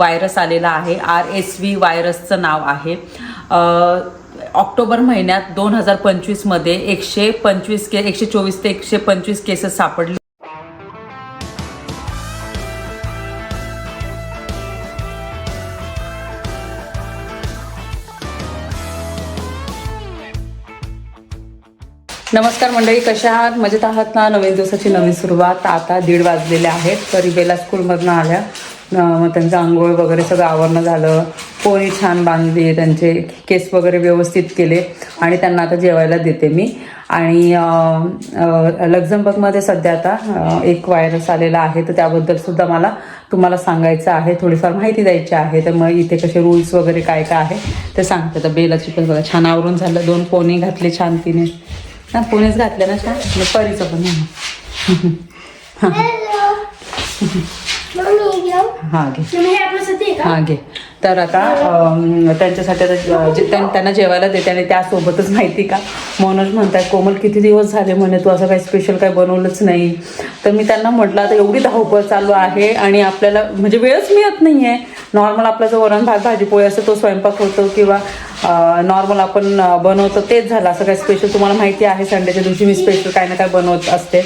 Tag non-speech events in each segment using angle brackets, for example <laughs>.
Virus आलेला आहे. R S V व्हायरसचं नाव आहे. ऑक्टोबर महिन्यात दोन हजार पंचवीसमध्ये एकशे पंचवीस के एकशे चोवीस ते एकशे पंचवीस केसेस सापडले. नमस्कार मंडळी कशा आहात? मजेत आहात ना? नवीन दिवसाची नवीन सुरुवात. आता दीड वाजलेल्या आहेत. तरी बेला स्कूलमधनं आल्या. मग त्यांचं आंघोळ वगैरे सगळं आवरणं झालं. पोळी छान बांधली त्यांचे केस वगैरे व्यवस्थित केले आणि त्यांना आता जेवायला देते मी. आणि लक्झमबर्गमध्ये सध्या आता एक व्हायरस आलेला आहे तर त्याबद्दल सुद्धा मला तुम्हाला सांगायचं आहे. थोडीफार माहिती द्यायची आहे तर मग इथे कसे रूल्स वगैरे काय काय आहे ते सांगते. तर बेलाची पण बघा छान आवरून झालं. दोन पोणी घातले छान तिने. ना पुणेच घातले ना छान? परीचं पण आहे. <laughs> <laughs> हा घे. हा घे. तर आता त्यांच्यासाठी आता ज- त्यांना जेवायला देते आणि त्यासोबतच माहिती का? मनोज म्हणताय कोमल किती दिवस झाले म्हणे तू असं काही स्पेशल काही बनवलंच नाही. तर मी त्यांना म्हटलं आता एवढी धावपळ चालू आहे आणि आपल्याला म्हणजे वेळच मिळत नाही आहे नॉर्मल आपला जो वरण भात भाजी पोळी असतो तो स्वयंपाक होतो किंवा नॉर्मल आपण बनवतो तेच झालं. असं काही स्पेशल तुम्हाला माहिती आहे? संडेच्या दिवशी मी स्पेशल काही ना काय बनवत असते.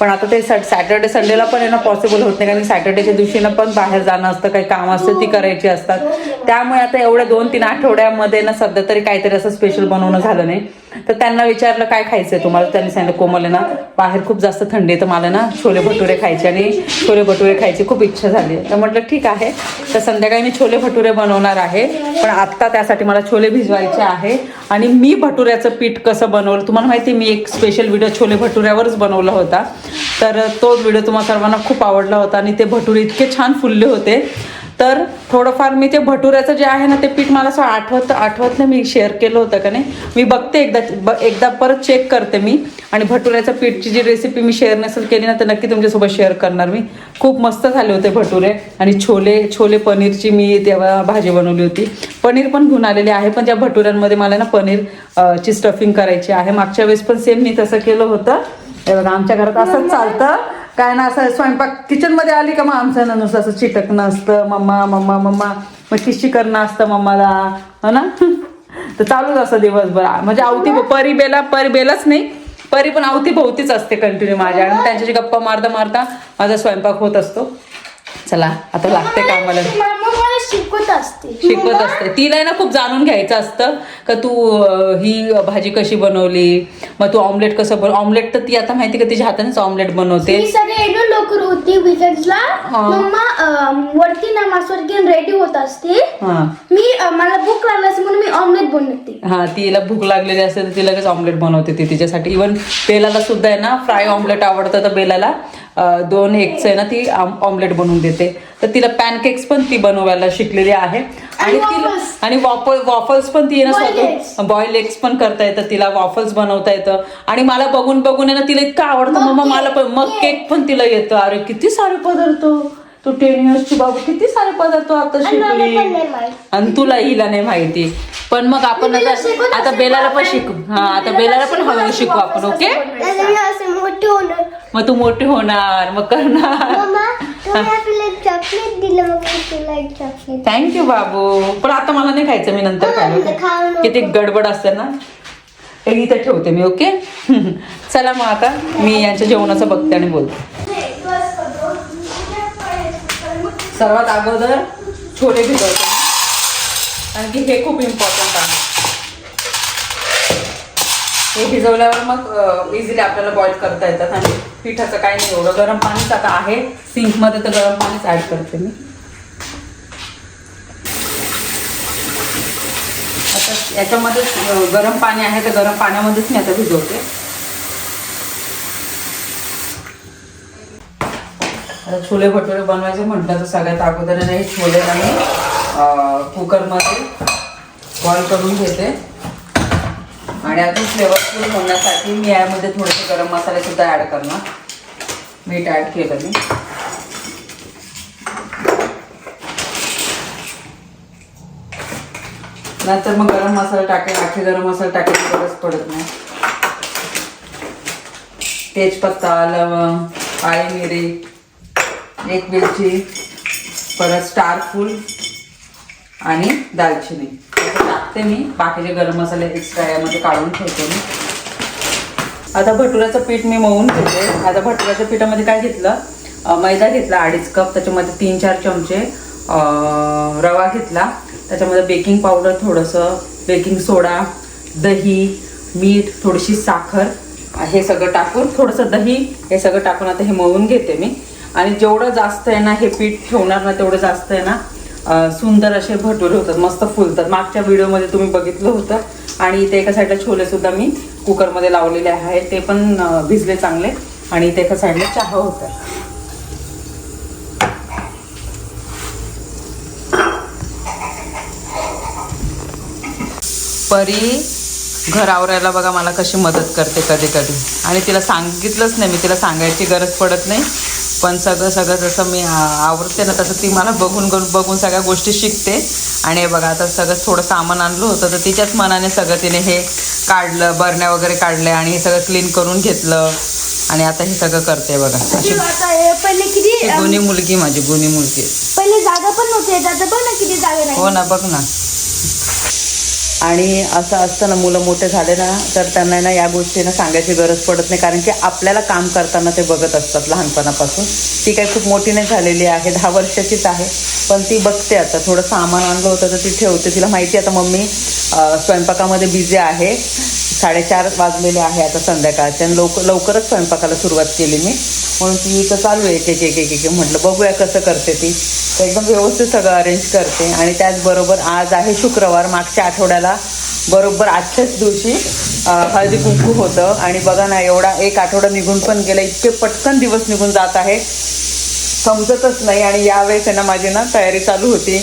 पण आता ते सॅटर्डे संडेला पण यांना पॉसिबल होत नाही. कारण सॅटर्डेच्या दिवशी ना पण बाहेर जाणं असतं काही काम असतं ती करायची असतात. त्यामुळे आता एवढ्या दोन तीन आठवड्यामध्ये ना सध्या तरी काहीतरी असं स्पेशल बनवणं झालं नाही. तर त्यांना विचारलं काय खायचं आहे तुम्हाला? त्यांनी सांगितलं कोमल आहे ना बाहेर खूप जास्त थंडी आहे तर मला ना छोले भटुरे खायचे आणि छोले भटुरे खायची खूप इच्छा झाली तर म्हटलं ठीक आहे. तर संध्याकाळी मी छोले भटुरे बनवणार आहे पण आत्ता त्यासाठी मला छोले भिजवायचे आहे आणि मी भटुऱ्याचं पीठ कसं बनवलं तुम्हाला माहिती आहे, मी एक स्पेशल व्हिडिओ छोले भटुऱ्यावरच बनवला होता. तर तो व्हिडिओ तुम्हाला सर्वांना खूप आवडला होता आणि ते भटुरे इतके छान फुलले होते. तर थोडंफार मी ते भटुऱ्याचं जे आहे ना ते पीठ मला असं आठवत आठवत नाही मी शेअर केलं होतं का नाही. मी बघते एकदा ब एकदा परत चेक करते मी. आणि भटुऱ्याच्या पीठची जी रेसिपी मी शेअर नसेल केली ना तर नक्की तुमच्यासोबत शेअर करणार मी. खूप मस्त झाले होते भटुरे. आणि छोले छोले पनीरची मी तेव्हा भाजी बनवली होती. पनीर पण घेऊन आलेले आहे पण त्या भटुऱ्यांमध्ये मला ना पनीर ची स्टफिंग करायची आहे. मागच्या वेळेस पण सेम मी तसं केलं होतं. बघा आमच्या घरात असंच चालतं. काय ना असं स्वयंपाक किचनमध्ये आली का मग आमचं ना नुसतं असं चिटकणं असतं मम्मा मम्मा मम्मा. मग किशी करणं असतं मम्माला हो ना? <laughs> तर चालूच असतं दिवसभर. म्हणजे अवती परी बेला परी बेलाच नाही परी पण अवती भोवतीच असते कंटिन्यू माझ्या. आणि त्यांच्याशी गप्पा मारता मारता माझा स्वयंपाक होत असतो. चला आता लागते कामाला. शिकवत असते. शिकवत असते. तिला ना खूप जाणून घ्यायचं असतं का तू ही भाजी कशी बनवली? मग तू ऑमलेट कसं बन ऑमलेट तर ती आता माहिती का तिच्या हातानेच ऑमलेट बनवते. सगळे लवकर होती विकेंड्सला वरती नमाजवर घेऊन रेडी होत असते. मी मला भूक लागली असते म्हणून मी ऑमलेट बनवते. हा तिला भूक लागलेली असते तर ती लगेच ऑमलेट बनवते ती तिच्यासाठी. इवन बेलाला सुद्धा आहे ना फ्राय ऑमलेट आवडतं तर बेलाला. दोन एगचं आहे ना ती ऑमलेट बनवून देते तर तिला पॅनकेक्स पण ती बनवायला शिकलेली आहे आणि तिला. आणि वॉफल वॉफल्स पण ती आहे ना. स्वतः बॉईल एग्स पण करता येतं तिला वॉफल्स बनवता येतं आणि मला बघून बघून आहे ना तिला इतकं आवडतं मग मला पण मग. केक पण तिला येतं अरे किती सारे पदार्थ तू टेन इयर्सची बाबू किती सारे पदार्थ आता शिकली. आणि तुला हिला नाही माहिती. पण मग आपण आता बेलाला पण शिकू. हा आता बेलाला पण हळूहळू असते शिकू आपण ओके? मग तू मोठी होणार मग करणार. थँक्यू बाबू. पण आता मला नाही खायचं मी नंतर खायला नको. किती गडबड असते ना. हे इथे ठेवते मी ओके? <laughs> चला मग आता मी यांच्या जेवणाचं बघते आणि बोलते. सर्वात अगोदर छोले भिजवते कारण की हे खूप इम्पॉर्टंट आहे. हे भिजवल्यावर मग इझिली आपल्याला बॉईल करता येतात आणि पिठाचं काही नाही एवढं. गरम पाणीच आता आहे. सिंकमध्ये तर गरम पाणीच ॲड करते मी. आता याच्यामध्येच गरम पाणी आहे तर गरम पाण्यामध्येच मी आता भिजवते. आता छोले भटुरे बनवायचे म्हटलं तर सगळ्यात अगोदर हे छोले आणि कुकरमध्ये बॉईल करून घेते. आणि अजून फ्लेवरफुल होण्यासाठी मी यामध्ये थोडेसे गरम मसालेसुद्धा ॲड करणार. मीठ ॲड केलं मी. नंतर मग गरम मसाला टाकेल. आखे गरम मसाला टाकायची गरज पडत नाही. तेजपत्ता लवंग काळी मिरी एक वेलची परत स्टार फूल आणि दालचिनी. असं टाकते मी. बाकीचे गरम मसाले एक्स्ट्रा यामध्ये काढून ठेवते मी. आता भटुऱ्याचं पीठ मी मळून घेते. आता भटुऱ्याच्या पिठामध्ये काय घेतलं? मैदा घेतला अडीच कप. त्याच्यामध्ये तीन चार चमचे रवा घेतला. त्याच्यामध्ये बेकिंग पावडर थोडंसं बेकिंग सोडा दही मीठ थोडीशी साखर हे सगळं टाकून थोडंसं दही हे सगळं टाकून आता हे मळून घेते मी. आणि जेवढं जास्त आहे ना हे पीठ ठेवणार ना तेवढं जास्त आहे ना सुंदर असे भटुरे होतात मस्त फुलतात. मागच्या व्हिडिओमध्ये तुम्ही बघितलं होतं. आणि इथे एका साईडला छोले सुद्धा मी कुकरमध्ये लावलेले आहे. ते पण भिजले चांगले. आणि इथे एका साईडला चहा होता. परी घर आवरायला बघा मला कशी मदत करते कधी कधी आणि तिला सांगितलंच नाही मी तिला सांगायची गरज पडत नाही. पण सगळं सगळं जसं मी आ- आवरते ना तसं ती मला बघून बघून सगळ्या गोष्टी शिकते. आणि बघा आता सगळं थोडं सामान आणलं होतं तर तिच्याच मनाने सगळं तिने हे काढलं बरण्या वगैरे काढल्या आणि हे सगळं क्लीन करून घेतलं. आणि आता हे सगळं करते बघा. अशी गुणी मुलगी माझी गुणी मुलगी पहिले जागा पण नव्हती हो ना बघ ना. आणि असं असतं ना मुलं मोठे झाले ना तर त्यांना ना या गोष्टीनं सांगायची गरज पडत नाही. कारण की आपल्याला काम करताना ते बघत असतात लहानपणापासून. ती काही खूप मोठी नाही झालेली आहे दहा वर्षाचीच आहे. पण ती बघते आता. थोडं सामान आणलं होतं तर ती ठेवते. तिला माहिती आहे आता मम्मी स्वयंपाकामध्ये बिझी आहे. साडेचार वाजलेले आहे आता संध्याकाळचे आणि लवकर लवकरच स्वयंपाकाला सुरुवात केली मी. म्हणून ती इथं चालू आहे. एक एक एक एक म्हटलं बघूया कसं करते ती. तर एकदम व्यवस्थित सगळं अरेंज करते. आणि त्याचबरोबर आज आहे शुक्रवार. मागच्या आठवड्याला बरोबर आजच्याच दिवशी हळदी कुंकू होतं. आणि बघा ना एवढा एक आठवडा निघून पण गेला. इतके पटकन दिवस निघून जात आहे समजतच नाही आणि यावेळेस आहे ना माझी ना तयारी चालू होती.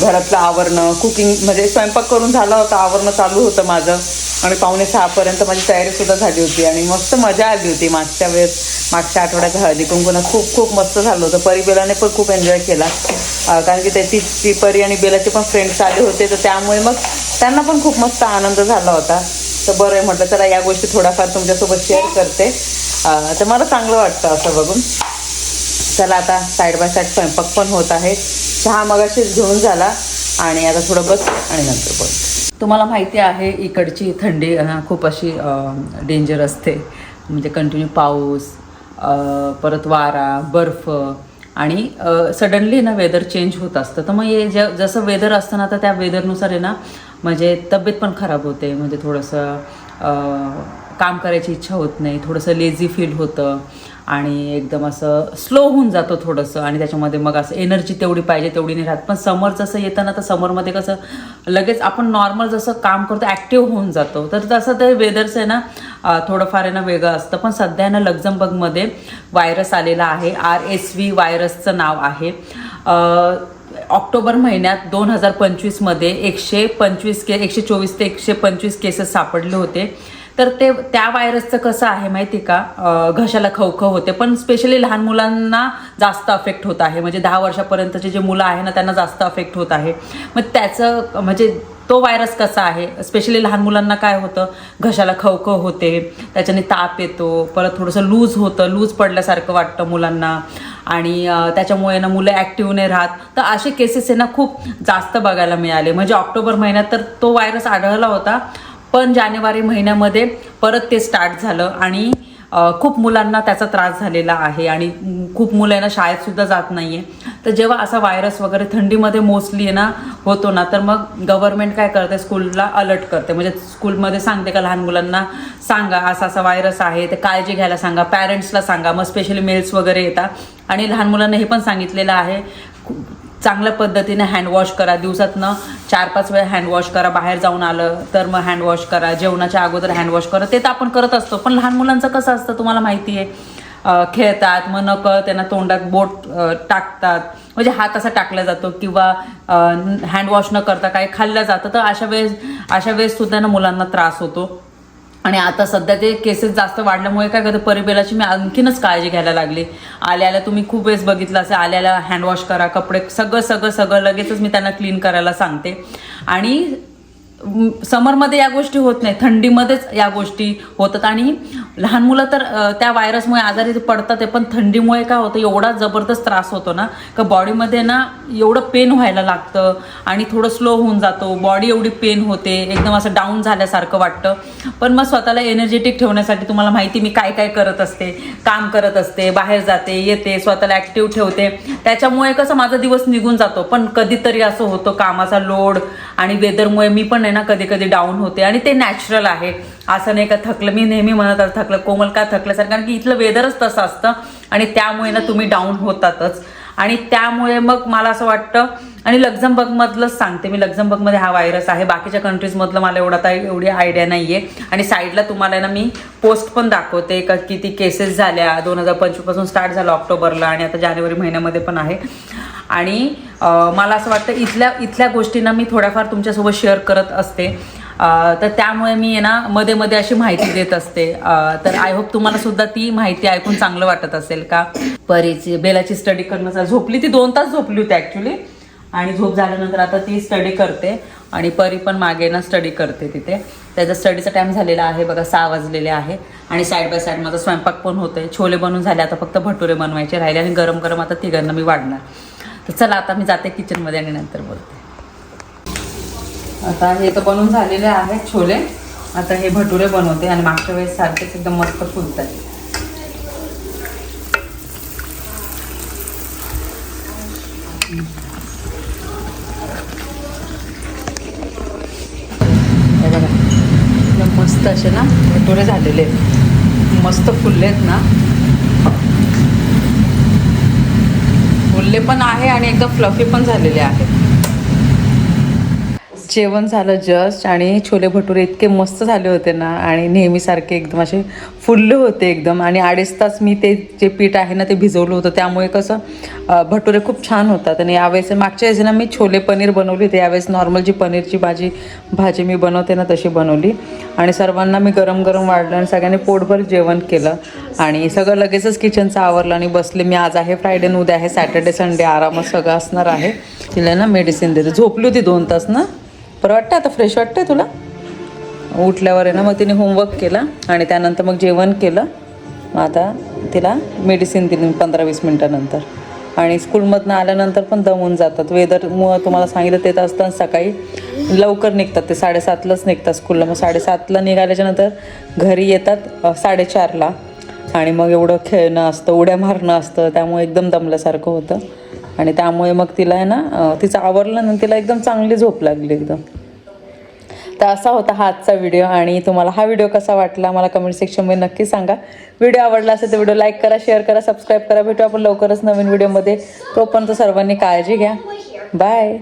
घरातलं आवरणं कुकिंग म्हणजे स्वयंपाक करून झाला होता आवरणं चालू होतं माझं. आणि पावणे सहापर्यंत माझी तयारी सुद्धा झाली होती आणि मस्त मजा आली होती मागच्या वेळेस मागच्या आठवड्यात हळदी कुंकुना खूप खूप मस्त झालं होतं. परी बेलाने पण खूप एन्जॉय केला. कारण की त्याची ती परी आणि बेलाचे पण फ्रेंड्स आले होते तर त्यामुळे मग त्यांना पण खूप मस्त आनंद झाला होता. तर बरं आहे म्हटलं चला या गोष्टी थोडाफार तुमच्यासोबत शेअर करते. तर मला चांगलं वाटतं असं बघून. चला आता साईड बाय साईड स्वयंपाक पण होत आहे चहा मगाशीच घेऊन झाला. आणि आता थोडं बस आणि नंतर बोल. तुम्हाला माहिती आहे इकडची थंडी खूप अशी डेंजर असते. म्हणजे कंटिन्यू पाऊस परत वारा बर्फ आणि सडनली ना वेदर चेंज होत असतं. तर मग हे ज जसं वेदर असतं ना तर त्या वेदरनुसार आहे ना म्हणजे तब्येत पण खराब होते. म्हणजे थोडंसं काम करायची इच्छा होत नाही. थोडंसं लेझी फील होतं. आणि एकदम असं स्लो होऊन जातो थोडंसं. आणि त्याच्यामध्ये मग असं एनर्जी तेवढी पाहिजे तेवढी नाही राहत. पण समर जसं येतं ना तर समरमध्ये कसं लगेच आपण नॉर्मल जसं काम करतो ॲक्टिव्ह होऊन जातो. तर तसं ते वेदर्स आहे ना थोडंफार आहे ना वेगळं असतं. पण सध्या ना लक्झमबर्गमध्ये व्हायरस आलेला आहे. आर एस व्ही व्हायरसचं नाव आहे. ऑक्टोबर महिन्यात दोन हजार पंचवीसमध्ये एकशे पंचवीस के एकशे चोवीस ते एकशे पंचवीस केसेस सापडले होते. तर ते त्या व्हायरसचं कसं आहे माहिती का? घशाला खवखव होते. पण स्पेशली लहान मुलांना जास्त अफेक्ट होत आहे. म्हणजे दहा वर्षापर्यंतचे जे मुलं आहे ना त्यांना जास्त अफेक्ट होत आहे. मग त्याचं म्हणजे तो व्हायरस कसा आहे? स्पेशली लहान मुलांना काय होतं? घशाला खवखव होते. त्याच्याने ताप येतो. परत थोडंसं लूज होतं. लूज पडल्यासारखं वाटतं मुलांना. आणि त्याच्यामुळे ना मुलं ॲक्टिव्ह नाही राहत. तर असे केसेस आहे ना खूप जास्त बघायला मिळाले. म्हणजे ऑक्टोबर महिन्यात तर तो व्हायरस आढळला होता. पण जानेवारी महिन्यामध्ये परत ते स्टार्ट झालं आणि खूप मुलांना त्याचा त्रास झालेला आहे आणि खूप मुलं आहे ना शाळेत सुद्धा जात तर जेव्हा असा व्हायरस वगैरे थंडीमध्ये मोस्टली आहे ना होतो ना तर मग गव्हर्नमेंट काय करते स्कूलला अलर्ट करते म्हणजे स्कूलमध्ये सांगते का लहान मुलांना सांगा असा असा व्हायरस आहे ते काळजी घ्यायला सांगा पॅरेंट्सला सांगा. मग स्पेशली मेल्स वगैरे येतात. आणि लहान मुलांना हे पण सांगितलेलं आहे चांगल्या पद्धतीने हँडवॉश करा. दिवसातनं चार पाच वेळा हँडवॉश करा बाहेर जाऊन आलं तर मग हँडवॉश करा. जेवणाच्या अगोदर हँडवॉश करा. ते तर आपण करत असतो पण लहान मुलांचं कसं असतं तुम्हाला माहिती आहे खेळतात मग नकळ त्यांना तोंडात बोट टाकतात. म्हणजे हात असा टाकला जातो किंवा हँडवॉश न करता काही खाल्लं जातं तर अशा वेळेस अशा वेळेस सुद्धा ना मुलांना त्रास होतो. आणि आता सध्या ते केसेस जास्त वाढल्यामुळे काय करतं परिबेलाची मी आणखीनच काळजी घ्यायला लागली. आल्याला तुम्ही खूप वेळेस बघितलं असेल आल्याला हँडवॉश करा कपडे सगळं सगळं सगळं लगेचच मी त्यांना क्लीन करायला सांगते. आणि समरमध्ये या गोष्टी होत नाही थंडीमध्येच या गोष्टी होतात. आणि लहान मुलं तर त्या व्हायरसमुळे आजारी पडतात आहे पण थंडीमुळे काय होतं? एवढा जबरदस्त त्रास होतो ना का बॉडीमध्ये ना एवढं पेन व्हायला लागतं आणि थोडं स्लो होऊन जातो. बॉडी एवढी पेन होते एकदम असं डाऊन झाल्यासारखं वाटतं. पण मग स्वतःला एनर्जेटिक ठेवण्यासाठी तुम्हाला माहिती मी काय काय करत असते काम करत असते बाहेर जाते येते स्वतःला ॲक्टिव्ह ठेवते. त्याच्यामुळे कसं माझा दिवस निघून जातो. पण कधीतरी असं होतं कामाचा लोड आणि वेदरमुळे मी पण आहे ना कधी कधी डाऊन होते आणि ते नॅचरल आहे. असं नाही का थकलं मी नेहमी म्हणत असते, थकलं कोमल का थकल्यासारखं कारण की इथलं वेदरच तसं असतं आणि त्यामुळे ना तुम्ही डाऊन होतातच. आणि त्यामुळे मग मला असं वाटतं आणि लक्झमबर्गमधलंच सांगते मी लक्झमबर्गमध्ये हा व्हायरस आहे. बाकीच्या कंट्रीजमधलं मला एवढा आता एवढी आयडिया नाही आहे आणि साईडला तुम्हाला ना मी पोस्ट पण दाखवते का किती केसेस झाल्या. दोन हजार पंचवीसपासून स्टार्ट झालं ऑक्टोबरला आणि आता जानेवारी महिन्यामध्ये पण आहे. आणि मला असं वाटतं इथल्या इथल्या गोष्टींना मी थोड्याफार तुमच्यासोबत शेअर करत असते. तर त्यामुळे मी ना मध्ये मध्ये अशी माहिती देत असते. तर आय होप तुम्हाला सुद्धा ती माहिती ऐकून चांगलं वाटत असेल का? परीची बेलाची स्टडी करणं झोपली ती दोन तास झोपली होती ॲक्च्युली आणि झोप झाल्यानंतर आता ती स्टडी करते. आणि परी पण मागे ना स्टडी करते तिथे. त्याचा स्टडीचा टाईम झालेला आहे बघा सहा वाजलेले आहे. आणि साईड बाय साईड माझा स्वयंपाक पण होतोय. छोले बनवून झाले आता फक्त भटुरे बनवायचे राहिले आणि गरम गरम आता तिघांना मी वाढणार. तर चला आता मी जाते किचनमध्ये आणि नंतर बोलते. आता हे तर बनवून झालेले आहेत छोले. आता हे भटुरे बनवते आणि मागच्या वेळेस सारखेच एकदम मस्त फुलतात. एकदम मस्त असे ना भटुरे झालेले आहेत. मस्त फुलले आहेत ना. फुलले पण आहे आणि एकदम फ्लफी पण झालेले आहे जेवण झालं जस्ट आणि छोले भटुरे इतके मस्त झाले होते ना आणि नेहमीसारखे एकदम असे फुलले होते एकदम. आणि अडीच तास मी ते जे पीठ आहे ना ते भिजवलं होतं. त्यामुळे कसं भटुरे खूप छान होतात. आणि यावेळेस मागच्या वेळेस ना मी छोले पनीर बनवली होती. यावेळेस नॉर्मल जी पनीरची भाजी भाजी मी बनवते ना तशी बनवली. आणि सर्वांना मी गरम गरम वाढलं आणि सगळ्यांनी पोटभर जेवण केलं. आणि सगळं लगेचच किचनचं आवरलं आणि बसले. मी आज आहे फ्रायडे आणि उद्या आहे सॅटर्डे संडे आरामात सगळं असणार आहे. तिला ना मेडिसिन देते. झोपली होती दोन तास ना? बरं वाटतं आता फ्रेश वाटतंय तुला? उठल्यावर आहे ना मग तिने होमवर्क केला आणि त्यानंतर मग जेवण केलं. मग आता तिला मेडिसिन दिली पंधरा वीस मिनटानंतर. आणि स्कूलमधनं आल्यानंतर पण दमून जातात. वेदरमुळं तुम्हाला सांगितलं ते असताना सकाळी लवकर निघतात ते. साडेसातलाच निघतात स्कूलला मग साडेसातला निघाल्याच्या नंतर घरी येतात साडेचारला. आणि मग एवढं खेळणं असतं उड्या मारणं असतं. त्यामुळे एकदम दमल्यासारखं होतं. आणि त्यामुळे मग तिला आहे ना तिचं आवरलं ना तिला एकदम चांगली झोप लागली एकदम. तर असा होता हा आजचा व्हिडिओ आणि तुम्हाला हा व्हिडिओ कसा वाटला मला कमेंट सेक्शनमध्ये नक्की सांगा. व्हिडिओ आवडला असेल तर व्हिडिओ लाईक करा शेअर करा सबस्क्राईब करा. भेटू आपण लवकरच नवीन व्हिडिओमध्ये तोपर्यंत सर्वांनी काळजी घ्या. बाय